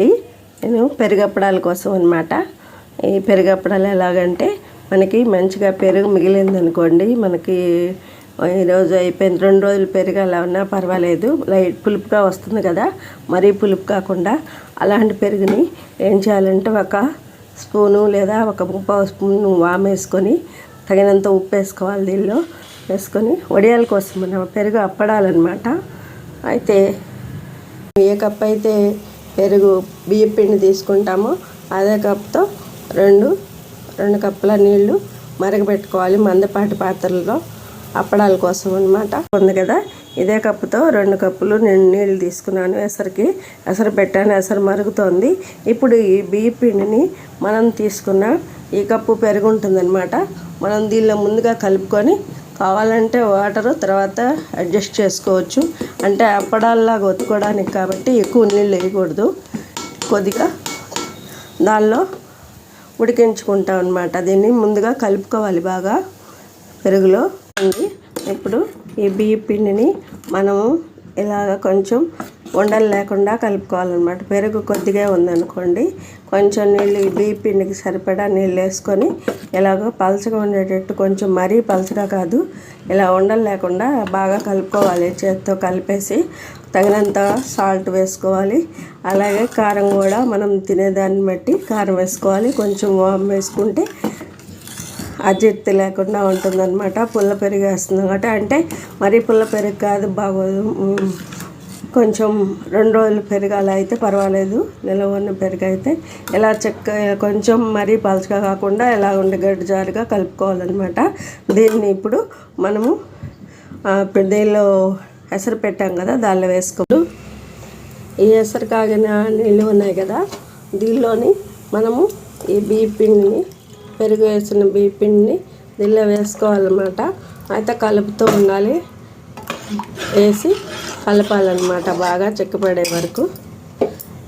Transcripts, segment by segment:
అండి నేను పెరుగప్పడాల కోసం అనమాట ఈ పెరుగప్పడాలు ఎలాగంటే మనకి మంచిగా పెరుగు మిగిలింది అనుకోండి మనకి ఈరోజు అయిపోయింది రెండు రోజులు పెరుగు అలా ఉన్నా పర్వాలేదు. లైట్ పులుపుగా వస్తుంది కదా మరీ పులుపు కాకుండా అలాంటి పెరుగుని ఏం చేయాలంటే ఒక స్పూను లేదా ఒక ముప్పావు స్పూన్ వామ్ వేసుకొని తగినంత ఉప్పు వేసుకోవాలి దీనిలో వేసుకొని వడియాల కోసం మనం పెరుగు అప్పడాలన్నమాట. అయితే ఏ కప్ అయితే పెరుగు బియ్యం పిండి తీసుకుంటామో. అదే కప్తో రెండు రెండు కప్పుల నీళ్ళు మరగబెట్టుకోవాలి మందపాటి పాత్రలో అప్పడాల కోసం అనమాట ఉంది కదా? ఇదే కప్పుతో రెండు కప్పులు నేను నీళ్ళు తీసుకున్నాను. ఎసరికి ఎసరు పెట్టాను ఎసరు మరుగుతోంది. ఇప్పుడు ఈ బియ్య పిండిని మనం తీసుకున్న ఈ కప్పు పెరుగు ఉంటుందన్నమాట. మనం దీనిలో ముందుగా కలుపుకొని కావాలంటే వాటర్ తర్వాత అడ్జస్ట్ చేసుకోవచ్చు. అంటే అప్పడాల్లాగా ఒత్తుకోవడానికి కాబట్టి ఎక్కువ నీళ్ళు వేయకూడదు. కొద్దిగా దానిలో ఉడికించుకుంటాం అనమాట దీన్ని ముందుగా కలుపుకోవాలి బాగా. పెరుగులో ఉంది. ఇప్పుడు ఈ బియ్య పిండిని మనము ఇలాగ కొంచెం ఉండలు లేకుండా కలుపుకోవాలన్నమాట. పెరుగు కొద్దిగా ఉందనుకోండి కొంచెం నీళ్ళు ఈ పిండికి సరిపడా నీళ్ళు వేసుకొని ఎలాగో పలచగా ఉండేటట్టు కొంచెం మరీ పలచగా కాదు ఇలా ఉండలు లేకుండా బాగా కలుపుకోవాలి. చేత్తో కలిపేసి తగినంత సాల్ట్ వేసుకోవాలి. అలాగే కారం కూడా మనం తినేదాన్ని బట్టి కారం వేసుకోవాలి. కొంచెం వామ్ వేసుకుంటే అజీర్తి లేకుండా ఉంటుందన్నమాట. పుల్ల పెరుగు వేస్తుంది కాబట్టి అంటే మరీ పుల్ల పెరుగు కాదు బాగోదు. కొంచెం రెండు రోజులు పెరగాల అయితే పర్వాలేదు. నిలవ ఉన్న పెరుగు అయితే ఇలా చెక్క కొంచెం మరీ పలుచగా కాకుండా ఎలా ఉండి గడ్డి జారుగా కలుపుకోవాలన్నమాట. దీన్ని ఇప్పుడు మనము దీనిలో ఎసరు పెట్టాం కదా దానిలో వేసుకోవాలి. ఈ ఎసరు కాగిన నీళ్ళు ఉన్నాయి కదా దీనిలోని మనము ఈ బియ్య పిండిని పెరుగు వేసిన బియ్య పిండిని దీనిలో వేసుకోవాలన్నమాట. అయితే కలుపుతూ ఉండాలి. వేసి కలపాలన్నమాట బాగా చిక్కపడే వరకు.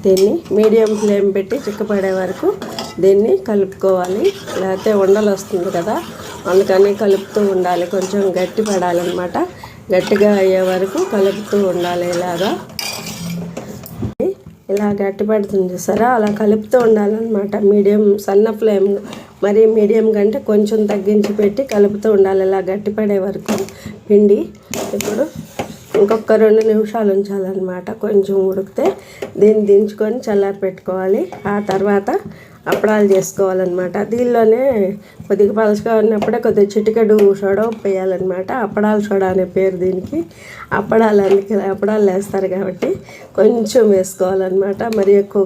దీన్ని మీడియం ఫ్లేమ్ పెట్టి చిక్కపడే వరకు దీన్ని కలుపుకోవాలి. లేకపోతే ఉండలు వస్తుంది కదా అందుకని కలుపుతూ ఉండాలి. కొంచెం గట్టి పడాలన్నమాట గట్టిగా అయ్యే వరకు కలుపుతూ ఉండాలి ఇలాగా. ఇలా గట్టి పడుతుంది చూసారా? అలా కలుపుతూ ఉండాలన్నమాట మీడియం సన్న ఫ్లేమ్ మరి మీడియం కంటే కొంచెం తగ్గించి పెట్టి కలుపుతూ ఉండాలి. ఇలా గట్టిపడే వరకు పిండి. ఇప్పుడు ఇంకొక రెండు నిమిషాలు ఉంచాలన్నమాట. కొంచెం ఉడికితే దీన్ని దించుకొని చల్లారి పెట్టుకోవాలి. ఆ తర్వాత అప్పడాలు చేసుకోవాలన్నమాట. దీనిలోనే కొద్దిగా పలచగా ఉన్నప్పుడే కొద్దిగా చిటికెడు సోడా ఉప్పు వేయాలన్నమాట. అప్పడాల సోడా అనే పేరు దీనికి. అప్పడాలు అందుకే అప్పడాలు వేస్తారు కాబట్టి కొంచెం వేసుకోవాలన్నమాట. మరి ఎక్కువ